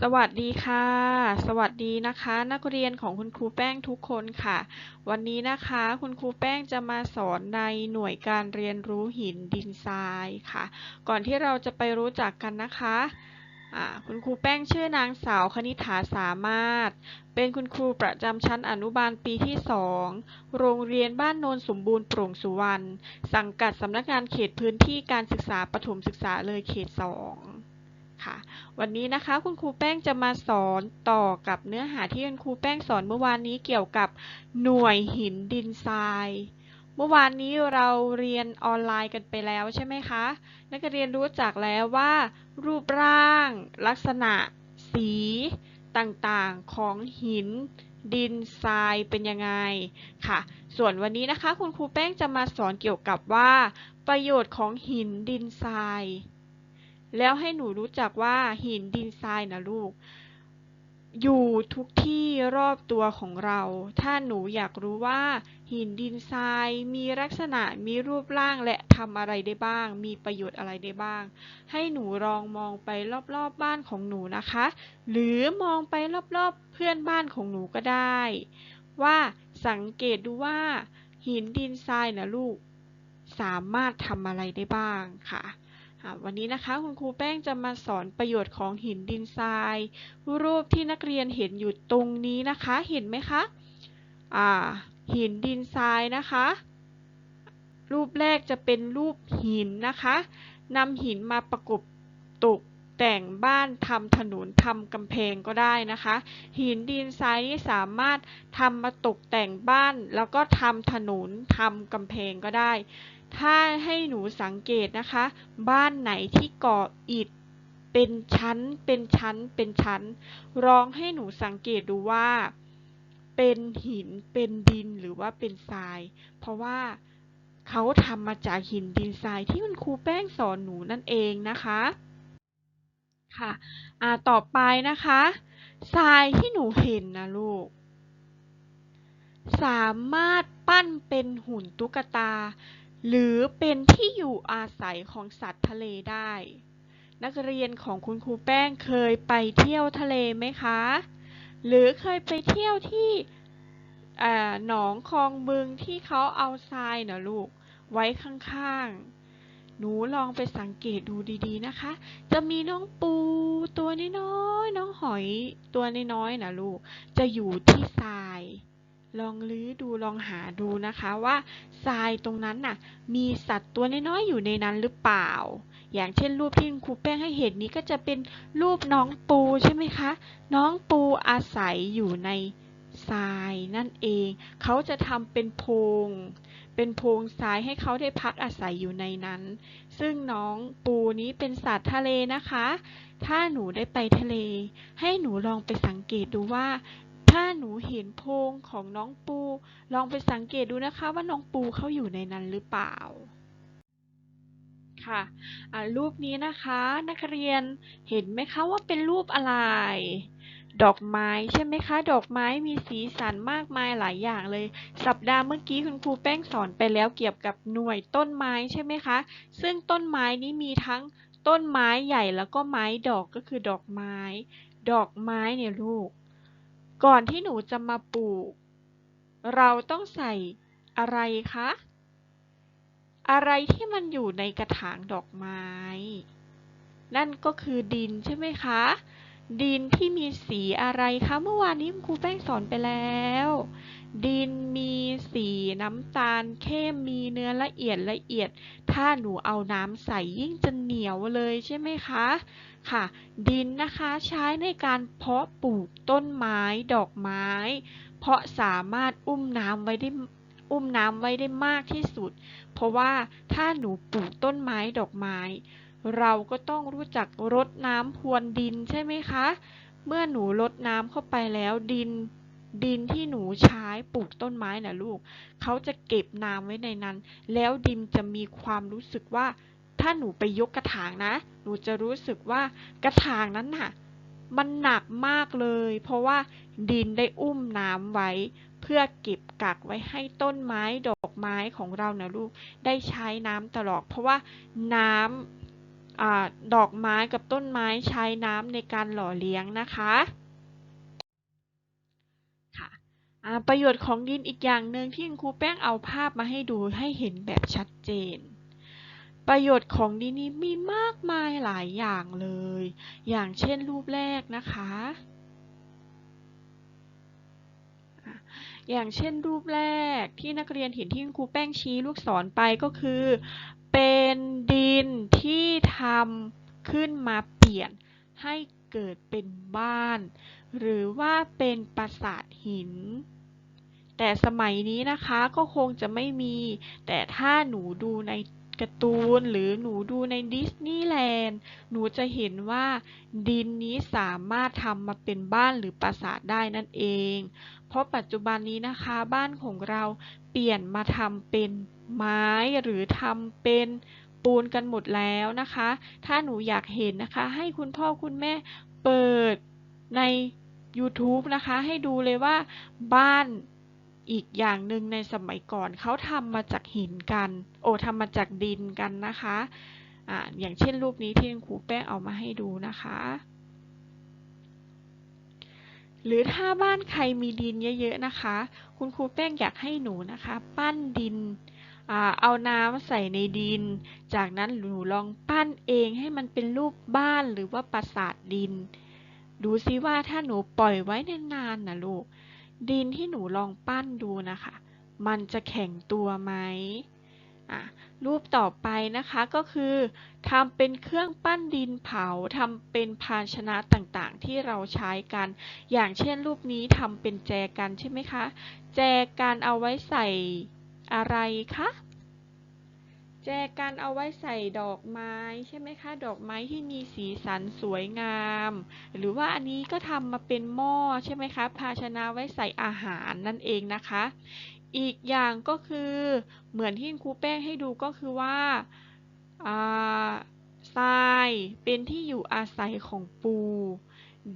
สวัสดีค่ะ สวัสดีนะคะ นักเรียนของคุณครูแป้งทุกคนค่ะ วันนี้นะคะ คุณครูแป้งจะมาสอนในหน่วยการเรียนรู้หินดินทรายค่ะ ก่อนที่เราจะไปรู้จักกันนะคะคุณครูแป้งชื่อนางสาวคณิ t าสามารถ เป็นคุณครูประจำชั้นอนุบาลปีที่2โรงเรียนบ้านโนนสมบูรณ์โปร่งสุวรรณสังกัดสำนักงานเขตพื้นที่การศึกษาประถมศึกษาเลยเขต2 ค่ะ วันนี้นะคะคุณครูแป้งจะมาสอนต่อกับเนื้อหาที่คุณครูแป้งสอนเมื่อวานนี้เกี่ยวกับหน่วยหินดินทราย เมื่อวานนี้เราเรียนออนไลน์กันไปแล้วใช่ไหมคะ นักเรียนรู้จักแล้วว่า รูปร่าง ลักษณะ สีต่างๆของหินดินทรายเป็นยังไงค่ะ ส่วนวันนี้นะคะ คุณครูแป้งจะมาสอนเกี่ยวกับว่า ประโยชน์ของหินดินทราย แล้วให้หนูรู้จักว่าหินดินทรายนะลูก อยู่ทุกที่รอบตัวของเรา ถ้าหนูอยากรู้ว่า หินดินทรายมีลักษณะมีรูปร่างและทำอะไรได้บ้าง มีประโยชน์อะไรได้บ้าง ให้หนูลองมองไปรอบๆบบ้านของหนูนะคะ หรือมองไปรอบๆเพื่อนบ้านของหนูก็ได้ ว่าสังเกตดูว่า หินดินทรายนะลูก สามารถทำอะไรได้บ้างค่ะ วันนี้นะคะคุณครูแป้งจะมาสอนประโยชน์ของหินดินทราย รูปที่นักเรียนเห็นอยู่ตรงนี้นะคะ เห็นไหมคะอ่าหินดินทรายนะคะ รูปแรกจะเป็นรูปหินนะคะนำหินมาประกบตก แต่งบ้านทำถนนทำกำแพงก็ได้นะคะ หินดินทรายนี่สามารถทำมาตกแต่งบ้าน แล้วก็ทำถนนทำกำแพงก็ได้ ถ้าให้หนูสังเกตนะคะ บ้านไหนที่ก่ออิฐเป็นชั้นเป็นชั้นเป็นชั้นลองให้หนูสังเกตดูว่า เป็นหินเป็นดินหรือว่าเป็นทราย เพราะว่าเขาทำมาจากหินดินทรายที่คุณครูแป้งสอนหนูนั่นเองนะคะ ค่ะอ่าต่อไปนะคะทรายที่หนูเห็นนะลูก สามารถปั้นเป็นหุ่นตุ๊กตา หรือเป็นที่อยู่อาศัยของสัตว์ทะเลได้ นักเรียนของคุณครูแป้งเคยไปเที่ยวทะเลไหมคะ หรือเคยไปเที่ยวที่หนองคลองบึงที่เขาเอาทรายนะลูกไว้ข้างๆ นูลองไปสังเกตดูดีๆนะคะ จะมีน้องปูตัวน้อยๆน้องหอยตัวน้อยๆนะลูก จะอยู่ที่ทราย ลองลื้อดูลองหาดูนะคะว่าทรายตรงนั้นน่ะ มีสัตว์ตัวน้อยๆอยู่ในนั้นหรือเปล่า อย่างเช่นรูปที่ครูแป้งให้เห็นนี้ก็จะเป็นรูปน้องปูใช่ไหมคะ น้องปูอาศัยอยู่ในทรายนั่นเอง เขาจะทำเป็นโพรง เป็นโพรงทรายให้เขาได้พักอาศัยอยู่ในนั้น ซึ่งน้องปูนี้เป็นสัตว์ทะเลนะคะ ถ้าหนูได้ไปทะเล ให้หนูลองไปสังเกตดูว่าถ้าหนูเห็นโพรงของน้องปู ลองไปสังเกตดูนะคะว่าน้องปูเขาอยู่ในนั้นหรือเปล่าค่ะรูปนี้นะคะนักเรียนเห็นไหมคะว่าเป็นรูปอะไร ดอกไม้ใช่ไหมคะ ดอกไม้มีสีสันมากมายหลายอย่างเลย สัปดาห์เมื่อกี้คุณครูแป้งสอนไปแล้วเกี่ยวกับหน่วยต้นไม้ใช่ไหมคะ ซึ่งต้นไม้นี้มีทั้งต้นไม้ใหญ่แล้วก็ไม้ดอกก็คือดอกไม้ ดอกไม้เนี่ยลูก ก่อนที่หนูจะมาปลูก เราต้องใส่อะไรคะ อะไรที่มันอยู่ในกระถางดอกไม้ นั่นก็คือดินใช่ไหมคะ ดินที่มีสีอะไรคะเมื่อวานนี้ครูแป้งสอนไปแล้ว ดินมีสีน้ำตาลเข้มมีเนื้อละเอียดละเอียด ถ้าหนูเอาน้ำใส่ยิ่งจะเหนียวเลยใช่ไหมคะค่ะ ดินนะคะใช้ในการเพาะปลูกต้นไม้ดอกไม้ เพราะสามารถอุ้มน้ำไว้ได้อุ้มน้ำไว้ได้มากที่สุด เพราะว่าถ้าหนูปลูกต้นไม้ดอกไม้ เราก็ต้องรู้จักรดน้ำพรวนดินใช่ไหมคะ เมื่อหนูรดน้ำเข้าไปแล้วดินดินที่หนูใช้ปลูกต้นไม้นะลูก เขาจะเก็บน้ำไว้ในนั้น แล้วดินจะมีความรู้สึกว่า ถ้าหนูไปยกกระถางนะ หนูจะรู้สึกว่ากระถางนั้นน่ะ มันหนักมากเลย เพราะว่าดินได้อุ้มน้ำไว้ เพื่อเก็บกักไว้ให้ต้นไม้ดอกไม้ของเรานะลูก ได้ใช้น้ำตลอด เพราะว่าน้ำ อดอกไม้กับต้นไม้ใช้น้ำในการหล่อเลี้ยงนะคะค่ะประโยชน์ของดินอีกอย่างหนึ่งที่คุณครูแป้งเอาภาพมาให้ดูให้เห็นแบบชัดเจน ประโยชน์ของดินนี้มีมากมายหลายอย่างเลย อย่างเช่นรูปแรกนะคะอย่างเช่นรูปแรกที่นักเรียนเห็นที่คุณครูแป้งชี้ลูกศรไปก็คือ เป็นดินที่ทำขึ้นมาเปลี่ยนให้เกิดเป็นบ้าน หรือว่าเป็นปราสาทหิน แต่สมัยนี้นะคะก็คงจะไม่มี แต่ถ้าหนูดูในการ์ตูนหรือหนูดูในดิสนีย์แลนด์หนูจะเห็นว่าดินนี้สามารถทำมาเป็นบ้านหรือปราสาทได้นั่นเอง เพราะปัจจุบันนี้นะคะ บ้านของเราเปลี่ยนมาทำเป็น ไม้หรือทำเป็นปูนกันหมดแล้วนะคะ ถ้าหนูอยากเห็นนะคะ ให้คุณพ่อคุณแม่เปิดใน YouTube นะคะ ให้ดูเลยว่าบ้านอีกอย่างหนึ่งในสมัยก่อนเขาทำมาจากหินกัน โอ้ทำมาจากดินกันนะคะอ่าอย่างเช่นรูปนี้ที่คุณครูแป้งเอามาให้ดูนะคะ หรือถ้าบ้านใครมีดินเยอะๆนะคะ คุณครูแป้งอยากให้หนูนะคะ ปั้นดิน เอาน้ำใส่ในดิน จากนั้นหนูลองปั้นเองให้มันเป็นรูปบ้านหรือว่าปราสาทดิน ดูซิว่าถ้าหนูปล่อยไว้นานๆนะลูก ดินที่หนูลองปั้นดูนะคะ มันจะแข็งตัวไหมรูปต่อไปนะคะก็คือทำเป็นเครื่องปั้นดินเผาทำเป็นภาชนะต่างๆ ที่เราใช้กัน อย่างเช่นรูปนี้ทำเป็นแจกันใช่ไหมคะ แจกันเอาไว้ใส่ อะไรคะ แจกันเอาไว้ใส่ดอกไม้ใช่ไหมคะ ดอกไม้ที่มีสีสันสวยงาม หรือว่าอันนี้ก็ทำมาเป็นหม้อใช่ไหมคะ ภาชนะไว้ใส่อาหารนั่นเองนะคะ อีกอย่างก็คือเหมือนที่ครูแป้งให้ดูก็คือว่าทรายเป็นที่อยู่อาศัยของปู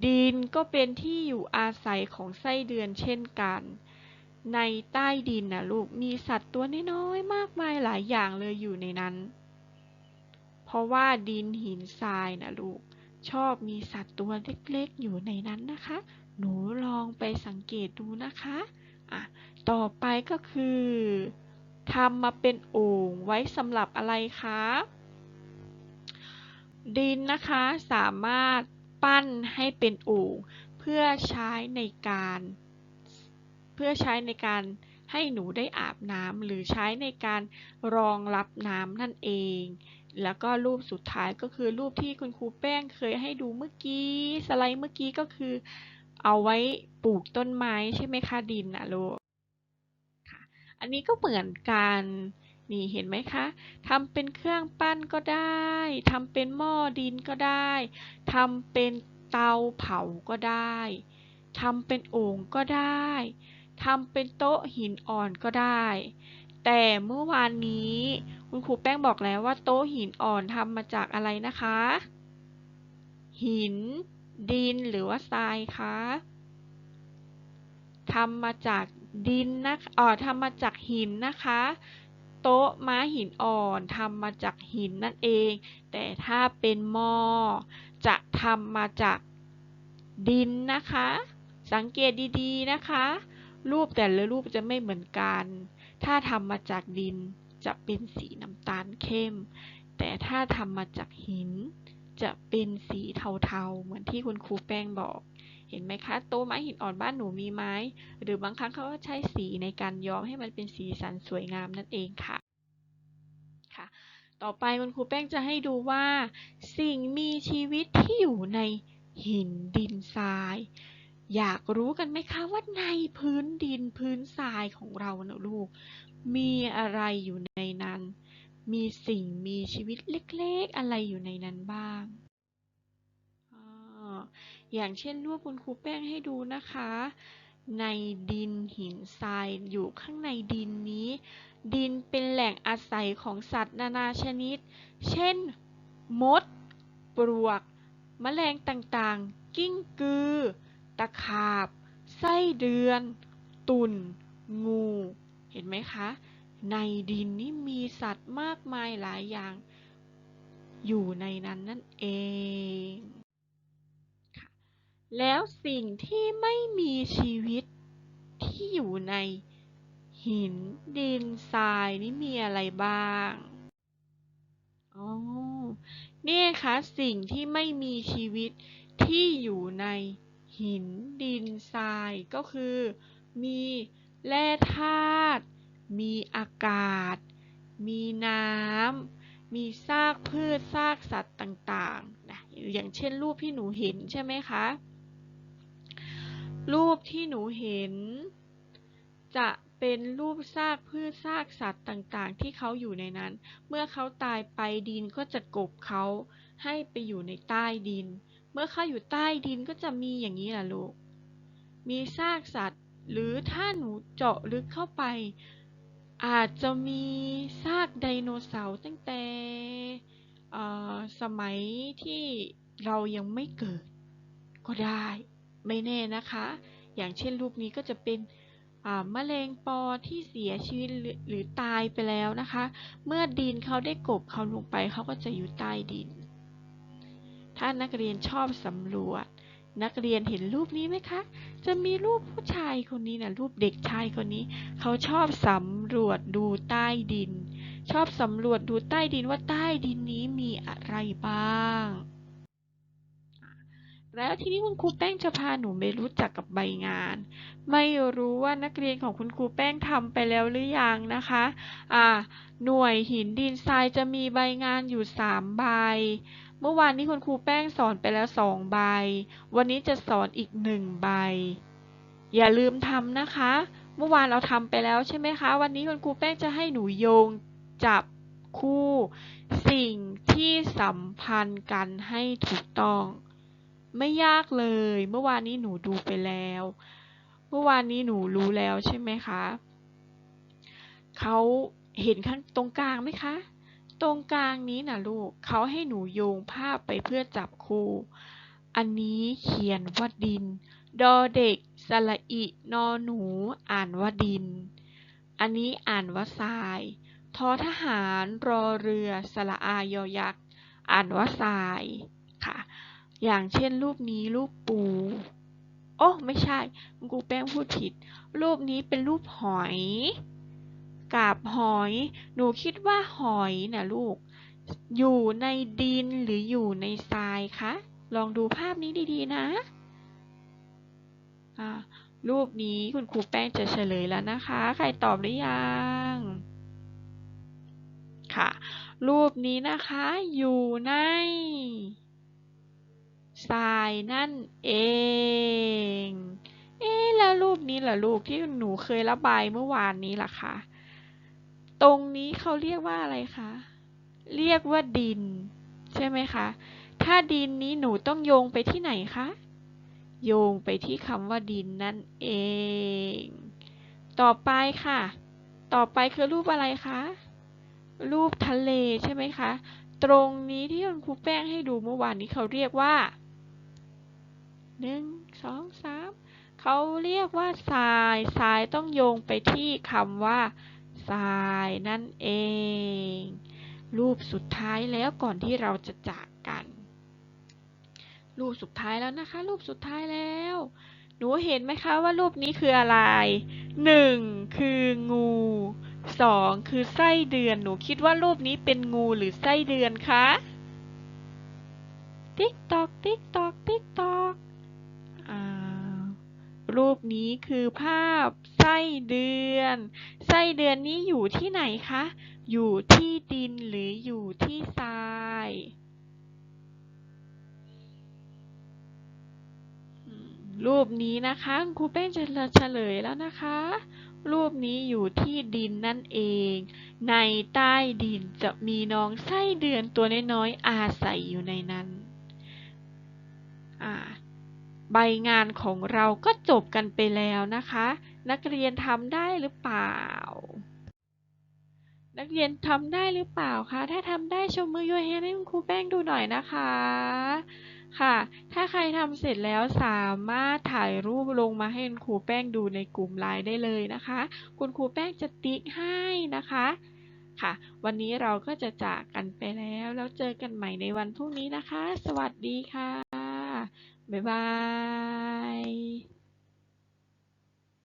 ดินก็เป็นที่อยู่อาศัยของไส้เดือนเช่นกัน ในใต้ดินนะลูกมีสัตว์ตัวน้อยๆมากมายหลายอย่างเลยอยู่ในนั้น เพราะว่าดินหินทรายนะลูกชอบมีสัตว์ตัวเล็กๆอยู่ในนั้นนะคะ หนูลองไปสังเกตดูนะคะอะต่อไปก็คือทำมาเป็นโอ่งไว้สำหรับอะไรคะดินนะคะสามารถปั้นให้เป็นโอ่งเพื่อใช้ในการ เพื่อใช้ในการให้หนูได้อาบน้ำหรือใช้ในการรองรับน้ำนั่นเอง แล้วก็รูปสุดท้ายก็คือรูปที่คุณครูแป้งเคยให้ดูเมื่อกี้สไลด์เมื่อกี้ก็คือ เอาไว้ปลูกต้นไม้ใช่ไหมคะดินนะลูกอันนี้ก็เหมือนกันนี่เห็นไหมคะทำเป็นเครื่องปั้นก็ได้ทำเป็นหม้อดินก็ได้ทำเป็นเตาเผาก็ได้ทำเป็นโอ่งก็ได้ ทำเป็นโต๊ะหินอ่อนก็ได้ แต่เมื่อวานนี้คุณครูแป้งบอกแล้วว่าโต๊ะหินอ่อนทำมาจากอะไรนะคะ หิน ดินหรือว่าทรายคะทำมาจากดินนะอ๋อทำมาจากหินนะคะ โต๊ะม้าหินอ่อนทำมาจากหินนั่นเอง แต่ถ้าเป็นหม้อจะทำมาจากดินนะคะ สังเกตดีๆนะคะ รูปแต่ละรูปจะไม่เหมือนกัน ถ้าทำมาจากดินจะเป็นสีน้ำตาลเข้ม แต่ถ้าทำมาจากหิน จะเป็นสีเทาๆ เหมือนที่คุณครูแป้งบอก เห็นไหมคะ โต๊ะไม้หินอ่อนบ้านหนูมีไหมหรือบางครั้งเขาก็ใช้สีในการย้อมให้มันเป็นสีสันสวยงามนั่นเองค่ะ ค่ะ ต่อไปคุณครูแป้งจะให้ดูว่า สิ่งมีชีวิตที่อยู่ในหินดินทราย อยากรู้กันไหมคะว่าในพื้นดินพื้นทรายของเราเนะลูก มีอะไรอยู่ในนั้น มีสิ่งมีชีวิตเล็กๆ อะไรอยู่ในนั้นบ้าง อย่างเช่นรูปคุณครูแป้งให้ดูนะคะ ในดินหินทรายอยู่ข้างในดินนี้ ดินเป็นแหล่งอาศัยของสัตว์นานาชนิด เช่น มด ปลวก แมลงต่างๆ กิ้งกือ ตะขาบ ไส้เดือน ตุ่น งู เห็นไหมคะ ในดินนี้มีสัตว์มากมายหลายอย่าง อยู่ในนั้นนั่นเองค่ะแล้วสิ่งที่ไม่มีชีวิตที่อยู่ในหินดินทรายนี่มีอะไรบ้างอ๋อนี่คะสิ่งที่ไม่มีชีวิตที่อยู่ใน หิน ดิน ทราย ก็คือ มีแร่ธาตุ มีอากาศ มีน้ำ มีซากพืช ซากสัตว์ต่างๆนะอย่างเช่นรูปที่หนูเห็นใช่ไหมคะ รูปที่หนูเห็น จะเป็นรูปซากพืชซากสัตว์ต่างๆ ที่เขาอยู่ในนั้น เมื่อเขาตายไปดินก็จะกบเขาให้ไปอยู่ในใต้ดิน เมื่อเขาอยู่ใต้ดินก็จะมีอย่างนี้แหละลูก มีซากสัตว์ หรือถ้าหนูเจาะลึกเข้าไป อาจจะมีซากไดโนเสาร์ตั้งแต่สมัยที่เรายังไม่เกิด ก็ได้ไม่แน่นะคะ อย่างเช่นรูปนี้ก็จะเป็นมะเร็งปอที่เสียชีวิตหรือหรือตายไปแล้วนะคะ เมื่อดินเขาได้กบเขาลงไปเขาก็จะอยู่ใต้ดิน ถ้านักเรียนชอบสำรวจ นักเรียนเห็นรูปนี้ไหมคะ จะมีรูปผู้ชายคนนี้นะรูปเด็กชายคนนี้ เขาชอบสำรวจดูใต้ดิน ชอบสำรวจดูใต้ดินว่าใต้ดินนี้มีอะไรบ้างแล้วทีนี้คุณครูแป้งจะพาหนูไปรู้จักกับใบงาน ไม่รู้ว่านักเรียนของคุณครูแป้งทำไปแล้วหรือยังนะคะ อ่า หน่วยหินดินทรายจะมีใบงานอยู่ 3 ใบ เมื่อวานนี้คุณครูแป้งสอนไปแล้ว2ใบ วันนี้จะสอนอีก1ใบ อย่าลืมทำนะคะ เมื่อวานเราทำไปแล้วใช่ไหมคะ วันนี้คุณครูแป้งจะให้หนูโยงจับคู่ สิ่งที่สัมพันธ์กันให้ถูกต้อง ไม่ยากเลย เมื่อวานนี้หนูดูไปแล้ว เมื่อวานนี้หนูรู้แล้วใช่ไหมคะเขาเห็นข้างตรงกลางไหมคะ ตรงกลางนี้นะลูกเขาให้หนูโยงภาพไปเพื่อจับคู่ อันนี้เขียนว่าดิน ดอเด็กสระอิ นอหนู อ่านว่าดิน อันนี้อ่านว่าทราย ทอทหารรอเรือสระอายอยักษ์ อ่านว่าทรายค่ะ อย่างเช่นรูปนี้รูปปู โอ้ไม่ใช่คุณครูแป้งพูดผิด รูปนี้เป็นรูปหอย กาบหอย หนูคิดว่าหอยนะลูก อยู่ในดินหรืออยู่ในทรายคะ ลองดูภาพนี้ดีๆนะรูปนี้คุณครูแป้งจะเฉลยแล้วนะคะ ใครตอบหรือยัง ค่ะ รูปนี้นะคะ อยู่ในทรายนั่นเอง เอ๊แล้วรูปนี้ล่ะลูกที่หนูเคยระบายเมื่อวานนี้ล่ะคะ ตรงนี้เขาเรียกว่าอะไรคะ เรียกว่าดิน ใช่ไหมคะ ถ้าดินนี้หนูต้องโยงไปที่ไหนคะ โยงไปที่คำว่าดินนั่นเอง ต่อไปค่ะ ต่อไปคือรูปอะไรคะ รูปทะเลใช่ไหมคะ ตรงนี้ที่คุณครูแป้งให้ดูเมื่อวานนี้เขาเรียกว่าหนึ่งสองสามเขาเรียกว่าทราย ทรายต้องโยงไปที่คำว่า ทรายนั่นเอง รูปสุดท้ายแล้วก่อนที่เราจะจากกัน รูปสุดท้ายแล้วนะคะ รูปสุดท้ายแล้ว หนูเห็นไหมคะว่ารูปนี้คืออะไรหนึ่งคืองูสองคือไส้เดือน หนูคิดว่ารูปนี้เป็นงูหรือไส้เดือนคะ ติ๊กตอก ติ๊กตอก ติ๊กตอก รูปนี้คือภาพไส้เดือน ไส้เดือนนี้อยู่ที่ไหนคะ อยู่ที่ดินหรืออยู่ที่ทราย รูปนี้นะคะครูแป้งจะเฉลยแล้วนะคะ รูปนี้อยู่ที่ดินนั่นเอง ในใต้ดินจะมีน้องไส้เดือนตัวน้อยๆอาศัยอยู่ในนั้น ใบงานของเราก็จบกันไปแล้วนะคะ นักเรียนทำได้หรือเปล่า นักเรียนทำได้หรือเปล่าคะ ถ้าทำได้ชมมือโยเฮให้คุณครูแป้งดูหน่อยนะคะ ค่ะ ถ้าใครทำเสร็จแล้วสามารถถ่ายรูปลงมาให้คุณครูแป้งดูในกลุ่มไลน์ได้เลยนะคะ คุณครูแป้งจะติ๊กให้นะคะค่ะ วันนี้เราก็จะจากกันไปแล้ว แล้วเจอกันใหม่ในวันพรุ่งนี้นะคะ สวัสดีค่ะ 拜拜。